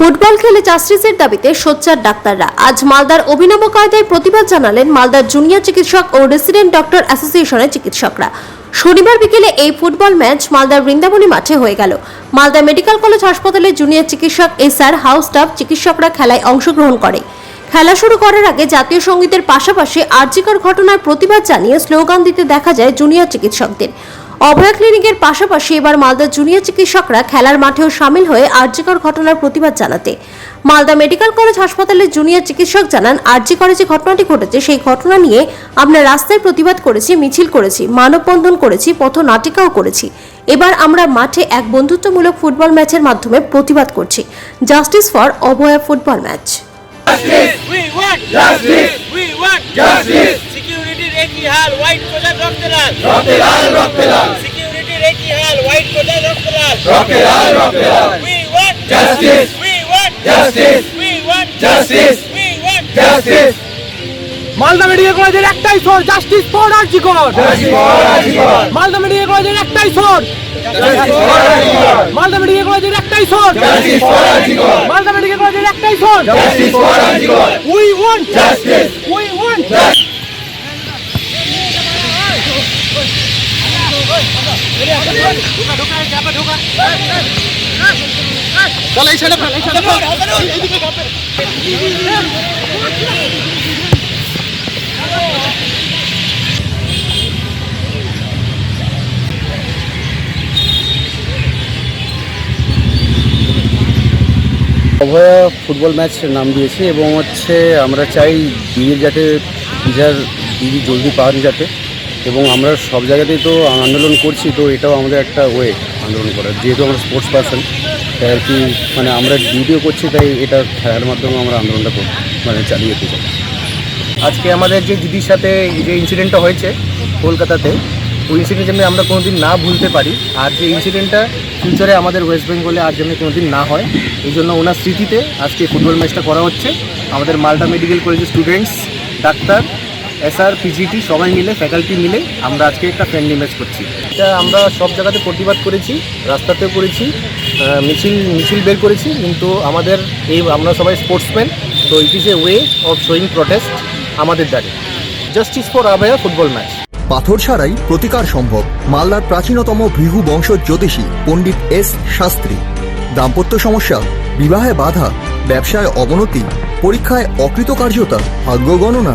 Football খেলে জাস্টিসের দাবিতে সোচ্চার ডাক্তাররা। আজ মালদার অভিনব কায়দায় প্রতিবাদ জানালেন মালদার জুনিয়র চিকিৎসক ও রেসিডেন্ট ডক্টর অ্যাসোসিয়েশনের চিকিৎসকরা। শনিবার বিকেলে এই ফুটবল ম্যাচ মালদার বৃন্দাবনী মাঠে হয়ে গেল। মালদা মেডিকেল কলেজ হাসপাতালে জুনিয়র চিকিৎসক এসআর হাউস স্টাফ চিকিৎসকরা খেলায় অংশগ্রহণ করে। খেলা শুরু করার আগে জাতীয় সঙ্গীতের পাশাপাশি আর্জিকর ঘটনার প্রতিবাদ জানিয়ে স্লোগান দিতে দেখা যায় জুনিয়র চিকিৎসকদের। অভয়া ক্লিনিকের পাশাপাশি এবার মালদার জুনিয়র চিকিৎসকরা খেলার মাঠেও সামিল হয়ে আর্জিকর ঘটনার প্রতিবাদ জানাতে মালদা মেডিকেল কলেজ হাসপাতালের জুনিয়র চিকিৎসক জানান আর্জিকরে যে ঘটনাটি ঘটেছে সেই ঘটনা নিয়ে আমরা রাস্তায় প্রতিবাদ করেছি মিছিল করেছি মানববন্ধন করেছি পথ নাটিকাও করেছি এবার আমরা মাঠে এক বন্ধুত্বমূলক ফুটবল ম্যাচের মাধ্যমে প্রতিবাদ করছি justice for Abhaya football match Justice! We want Justice! We want Justice! একই হাল হোয়াইট কোটার রক্তে লাল। রক্তে লাল রক্তে লাল। সিকিউরিটির একই হাল হোয়াইট কোটার রক্তে লাল। রক্তে লাল রক্তে লাল। We want Justice! We want Justice! We want Justice! We want justice Malda medical কলেজের একটাই সোর justice for RG Kar justice Malda medical কলেজের একটাই সোর জাস্টিস মালদা মেডিকেল কলেজের একটাই সোর জাস্টিস মালদা মেডিকেল কলেজের একটাই সোর জাস্টিস ফর আজীবন we want Abhaya football match নাম দিয়েছি এবং হচ্ছে আমরা চাই বিয়ের যাতে যার বিড়ি জলদি পাওয়ান যাতে। এবং আমরা সব জায়গাতেই তো আন্দোলন করছি, তো এটাও আমাদের একটা ওয়ে আন্দোলন করার। যেহেতু আমরা স্পোর্টস পার্সন তাই আর কি মানে আমরা ডিউটিও করছি, তাই এটা খেলার মাধ্যমে আমরা আন্দোলনটা মানে চালিয়ে যেতে চাই। আজকে আমাদের যে দিদির সাথে যে ইনসিডেন্টটা হয়েছে কলকাতাতে, ওই ইনসিডেন্ট যেন আমরা কোনোদিন না ভুলতে পারি। আর যে ইনসিডেন্টটা ফিউচারে আমাদের ওয়েস্ট বেঙ্গলে আর যেন কোনোদিন না হয়, এই জন্য ওনার স্মৃতিতে আজকে ফুটবল ম্যাচটা করা হচ্ছে। আমাদের মালদা মেডিকেল কলেজের স্টুডেন্টস ডাক্তার এসআর পিজিটি সবাই মিলে ফ্যাকাল্টি মিলে আমরা আজকে একটা ফ্রেন্ডলি ম্যাচ করছি। এটা আমরা সব জায়গাতে প্রতিবাদ করেছি রাস্তাতেও করেছি মিছিল মিছিল বের করেছি কিন্তু আমাদের এই আমরা সবাই স্পোর্টসম্যান তো it is a way of showing protest আমাদের দ্বারে justice for Abhaya football match পাথর ছাড়াই প্রতিকার সম্ভব মালদার প্রাচীনতম ভৃহু বংশ জ্যোতিষী পণ্ডিত এস শাস্ত্রী। দাম্পত্য সমস্যা বিবাহে বাধা ব্যবসায় অবনতি পরীক্ষায় অকৃতকার্যতা ভাগ্য গণনা